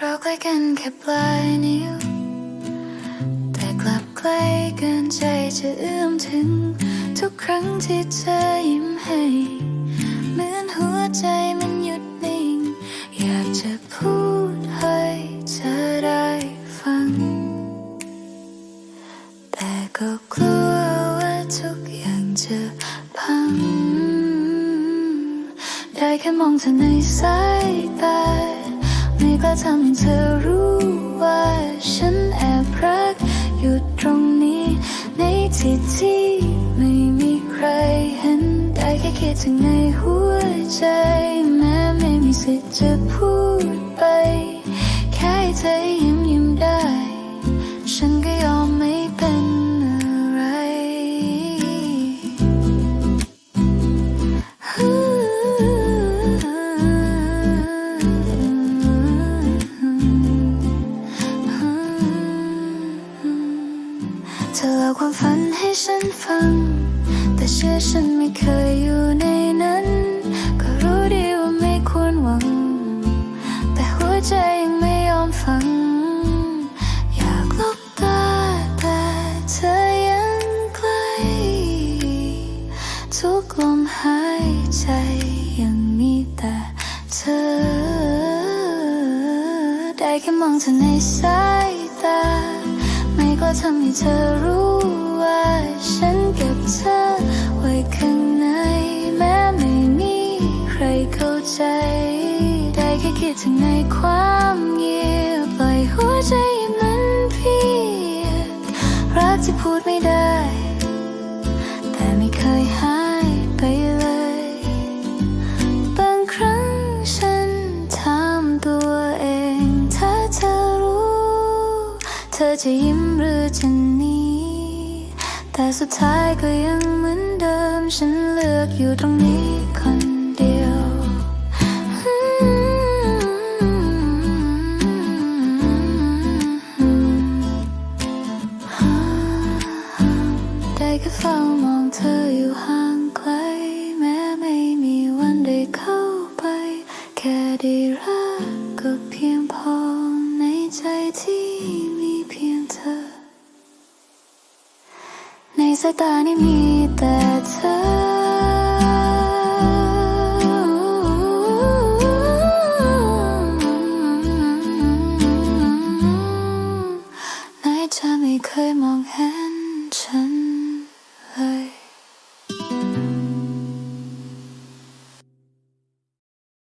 เราใกันแค่ปลายนิ้ว แต่กลับใกล้เกินใจจะเอื้อมถึง ทุกครั้งที่เธอยิ้มให้ เหมือนหัวใจมันหยุดนิ่ง อยากจะพูดให้เธอได้ฟัง แต่ก็กลัวว่าทุกอย่างจะพัง ได้แค่มองเธอในสายตา ไม่ก็ทำเธอรู้ว่าฉันแอบรักอยู่ตรงนี้ ในที่ที่ไม่มีใครเห็น ได้แค่คิดถึงในหัวใจ แม้ไม่มีสิทธิ์จะพูดไป แค่เธอ ความฝันให้ฉันฟัง แต่เชื่อฉันไม่เคยอยู่ในนั้น ก็รู้ดีว่าไม่ควรหวัง แต่หัวใจยังไม่ยอมฟัง อยากลบตาแต่เธอยังใกล้ ทุกลมหายใจยังมีแต่เธอ ได้แค่มองเธอในสายตา ไม่ก็ทำให้เธอรู้ ครเข้าใจ ได้แค่คิดถึงในความเงียบปล่อยหัวใจมันเพียรักที่พูดไม่ได้ แต่ไม่เคยหายไปเลย บางครั้งฉันถามตัวเอง ถ้าเธอรู้ เธอจะยิ้มหรือจะหนีแต่สุดท้ายก็ยังเหมือนเดิม ฉันเลือกอยู่ตรงนี้คน ฝ้ามองเธออยู่ห่างไกล แม้ไม่มีวันได้เข้าไป แค่ได้รักก็เพียงพอในใจที่มีเพียงเธอ ในสายตานี้มีแต่เธอไหนเธอไม่เคยมอง